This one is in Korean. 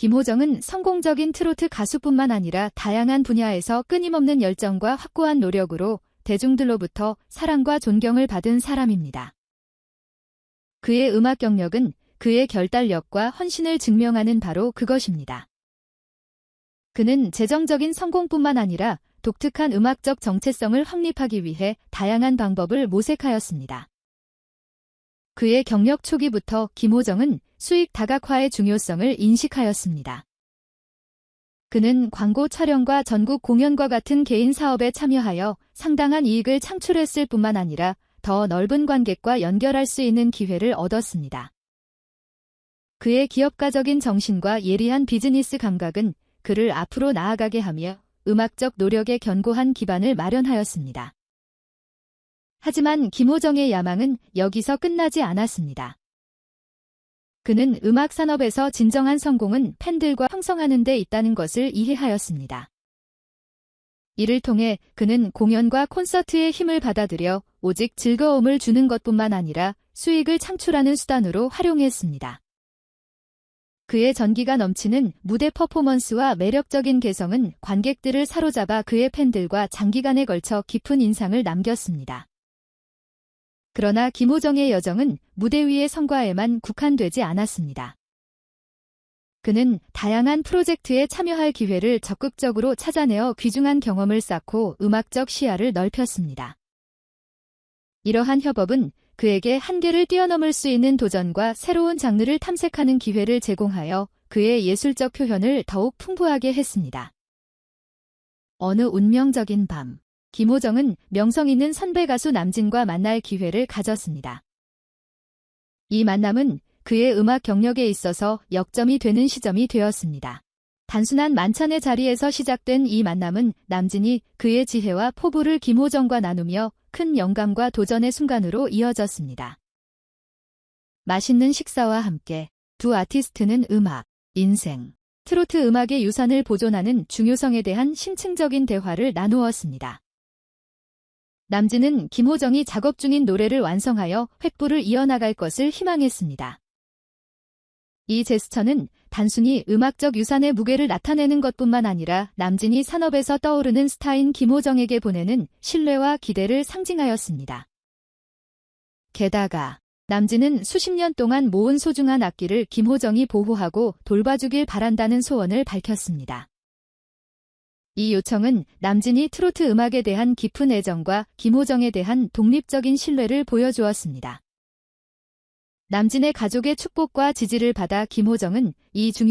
김호정은 성공적인 트로트 가수뿐만 아니라 다양한 분야에서 끊임없는 열정과 확고한 노력으로 대중들로부터 사랑과 존경을 받은 사람입니다. 그의 음악 경력은 그의 결단력과 헌신을 증명하는 바로 그것입니다. 그는 재정적인 성공뿐만 아니라 독특한 음악적 정체성을 확립하기 위해 다양한 방법을 모색하였습니다. 그의 경력 초기부터 김호정은 수익 다각화의 중요성을 인식하였습니다. 그는 광고 촬영과 전국 공연과 같은 개인 사업에 참여하여 상당한 이익을 창출했을 뿐만 아니라 더 넓은 관객과 연결할 수 있는 기회를 얻었습니다. 그의 기업가적인 정신과 예리한 비즈니스 감각은 그를 앞으로 나아가게 하며 음악적 노력에 견고한 기반을 마련하였습니다. 하지만 김호정의 야망은 여기서 끝나지 않았습니다. 그는 음악 산업에서 진정한 성공은 팬들과 형성하는 데 있다는 것을 이해하였습니다. 이를 통해 그는 공연과 콘서트의 힘을 받아들여 오직 즐거움을 주는 것뿐만 아니라 수익을 창출하는 수단으로 활용했습니다. 그의 전기가 넘치는 무대 퍼포먼스와 매력적인 개성은 관객들을 사로잡아 그의 팬들과 장기간에 걸쳐 깊은 인상을 남겼습니다. 그러나 김호정의 여정은 무대 위의 성과에만 국한되지 않았습니다. 그는 다양한 프로젝트에 참여할 기회를 적극적으로 찾아내어 귀중한 경험을 쌓고 음악적 시야를 넓혔습니다. 이러한 협업은 그에게 한계를 뛰어넘을 수 있는 도전과 새로운 장르를 탐색하는 기회를 제공하여 그의 예술적 표현을 더욱 풍부하게 했습니다. 어느 운명적인 밤, 김호정은 명성 있는 선배 가수 남진과 만날 기회를 가졌습니다. 이 만남은 그의 음악 경력에 있어서 역점이 되는 시점이 되었습니다. 단순한 만찬의 자리에서 시작된 이 만남은 남진이 그의 지혜와 포부를 김호정과 나누며 큰 영감과 도전의 순간으로 이어졌습니다. 맛있는 식사와 함께 두 아티스트는 음악, 인생, 트로트 음악의 유산을 보존하는 중요성에 대한 심층적인 대화를 나누었습니다. 남진은 김호정이 작업 중인 노래를 완성하여 횃불을 이어나갈 것을 희망했습니다. 이 제스처는 단순히 음악적 유산의 무게를 나타내는 것뿐만 아니라 남진이 산업에서 떠오르는 스타인 김호정에게 보내는 신뢰와 기대를 상징하였습니다. 게다가 남진은 수십 년 동안 모은 소중한 악기를 김호정이 보호하고 돌봐주길 바란다는 소원을 밝혔습니다. 이 요청은 남진이 트로트 음악에 대한 깊은 애정과 김호정에 대한 독립적인 신뢰를 보여주었습니다. 남진의 가족의 축복과 지지를 받아 김호정은 이 중요